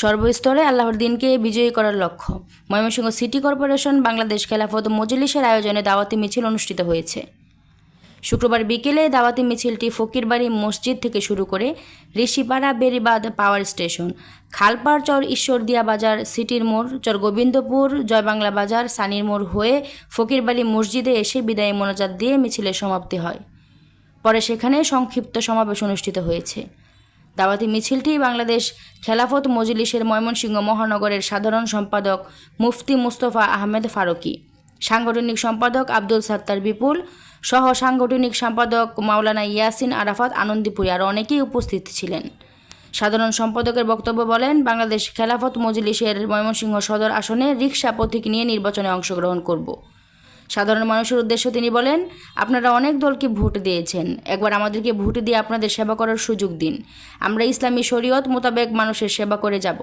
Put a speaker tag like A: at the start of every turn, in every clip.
A: সর্বস্তরে আল্লাহর দিনকে বিজয়ী করার লক্ষ্য। ময়মনসিংহ সিটি কর্পোরেশন বাংলাদেশ খেলাফত মজলিসের আয়োজনে দাওয়াতি মিছিল অনুষ্ঠিত হয়েছে। শুক্রবার বিকেলে দাওয়াতি মিছিলটি ফকিরবাড়ি মসজিদ থেকে শুরু করে ঋষিপাড়া বেরিবাদ পাওয়ার স্টেশন, খালপাড় চর ঈশ্বরদিয়া বাজার, সিটির মোড়, চর গোবিন্দপুর, জয়বাংলা বাজার, সানির মোড় হয়ে ফকিরবাড়ি মসজিদে এসে বিদায়ী মোনাজাত দিয়ে মিছিলের সমাপ্তি হয়। পরে সেখানে সংক্ষিপ্ত সমাবেশ অনুষ্ঠিত হয়েছে। দাওয়াতি মিছিলটি বাংলাদেশ খেলাফত মজলিসের ময়মনসিংহ মহানগরের সাধারণ সম্পাদক মুফতি মুস্তফা আহমেদ ফারুকি। সাংগঠনিক সম্পাদক আব্দুল সাত্তার বিপুল সহ সাংগঠনিক সম্পাদক মাওলানা ইয়াসিন আরাফাত আনন্দীপুরি আর অনেকেই উপস্থিত ছিলেন। সাধারণ সম্পাদকের বক্তব্য বলেন, বাংলাদেশ খেলাফত মজলিসের ময়মনসিংহ সদর আসনে রিক্সা প্রতীক নিয়ে নির্বাচনে অংশগ্রহণ করব। সাধারণ মানুষের উদ্দেশ্যে তিনি বলেন, আপনারা অনেক দলকে ভোট দিয়েছেন। একবার আমাদেরকে ভোট দিয়ে আপনাদের সেবা করার সুযোগ দিন। আমরা ইসলামী শরীয়ত মোতাবেক মানুষের সেবা করে যাব।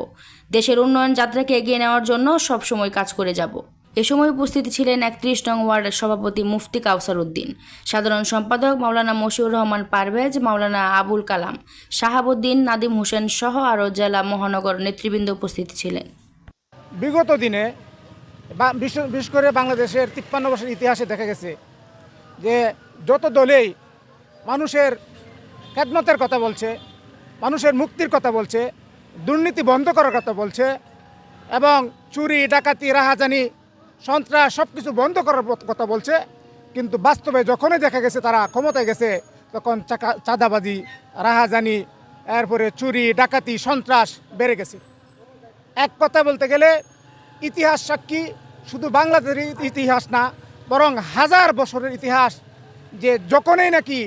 A: দেশের উন্নয়ন যাত্রাকে এগিয়ে নেওয়ার জন্য সবসময় কাজ করে যাব। এ সময় উপস্থিত ছিলেন একত্রিশ নং ওয়ার্ডের সভাপতি মুফতি কাউসার উদ্দিন, সাধারণ সম্পাদক মাওলানা মশিউর রহমান পারভেজ, মাওলানা আবুল কালাম, শাহাবুদ্দিন নাদিম হোসেন সহ আরও জেলা মহানগর নেতৃবৃন্দ উপস্থিত ছিলেন।
B: বিগত দিনে বিশেষ করে বাংলাদেশের তিপ্পান্ন বছর ইতিহাসে দেখা গেছে যে যত দলেই মানুষের খেদমতের কথা বলছে, মানুষের মুক্তির কথা বলছে, দুর্নীতি বন্ধ করার কথা বলছে, এবং চুরি, ডাকাতি, রাহাজানি, সন্ত্রাস সব কিছু বন্ধ করার কথা বলছে, কিন্তু বাস্তবে যখনই দেখা গেছে তারা ক্ষমতায় গেছে, তখন চাকা- চাঁদাবাজি, রাহাজানি, এরপরে চুরি, ডাকাতি, সন্ত্রাস বেড়ে গেছে। এক কথা বলতে গেলে ইতিহাস সাক্ষী, শুধু বাংলাদেশের ইতিহাস না, বরং হাজার বছরের ইতিহাস, যে যখনই নাকি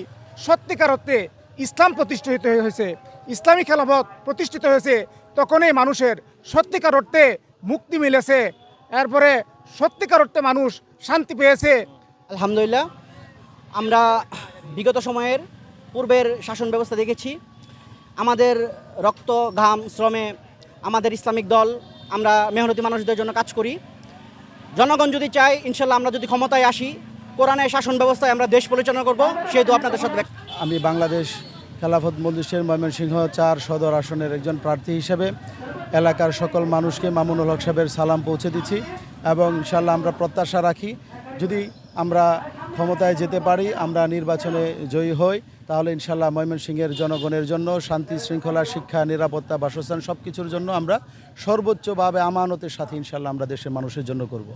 B: সত্যিকার অর্থে ইসলাম প্রতিষ্ঠিত হয়েছে, ইসলামী খেলাফত প্রতিষ্ঠিত হয়েছে, তখনই মানুষের সত্যিকার অর্থে মুক্তি মিলেছে। এরপরে সত্যিকার অর্থে মানুষ শান্তি পেয়েছে।
C: আলহামদুলিল্লাহ, আমরা বিগত সময়ের পূর্বের শাসন ব্যবস্থা দেখেছি। আমাদের রক্ত, ঘাম, শ্রমে আমাদের ইসলামিক দল আমরা মেহনতি মানুষদের জন্য কাজ করি। জনগণ যদি চায়, ইনশাল্লাহ আমরা যদি ক্ষমতায় আসি কোরআনের শাসন ব্যবস্থায় আমরা দেশ পরিচালনা করব সেহেতু আপনাদের সাথে
D: আমি বাংলাদেশ খেলাফত মন্দির ময়মনসিংহ চার সদর আসনের একজন প্রার্থী হিসেবে এলাকার সকল মানুষকে মামুনুল হক সাহেবের সালাম পৌঁছে দিচ্ছি এবং ইনশাল্লাহ আমরা প্রত্যাশা রাখি, যদি আমরা ক্ষমতায় যেতে পারি, আমরা নির্বাচনে জয়ী হই। তাহলে ইনশাল্লাহ ময়মনসিংহের জনগণের জন্য শান্তি, শৃঙ্খলা, শিক্ষা, নিরাপত্তা, বাসস্থান সব কিছুর জন্য আমরা সর্বোচ্চভাবে আমানতের সাথে ইনশাল্লাহ আমরা দেশের মানুষের জন্য করব।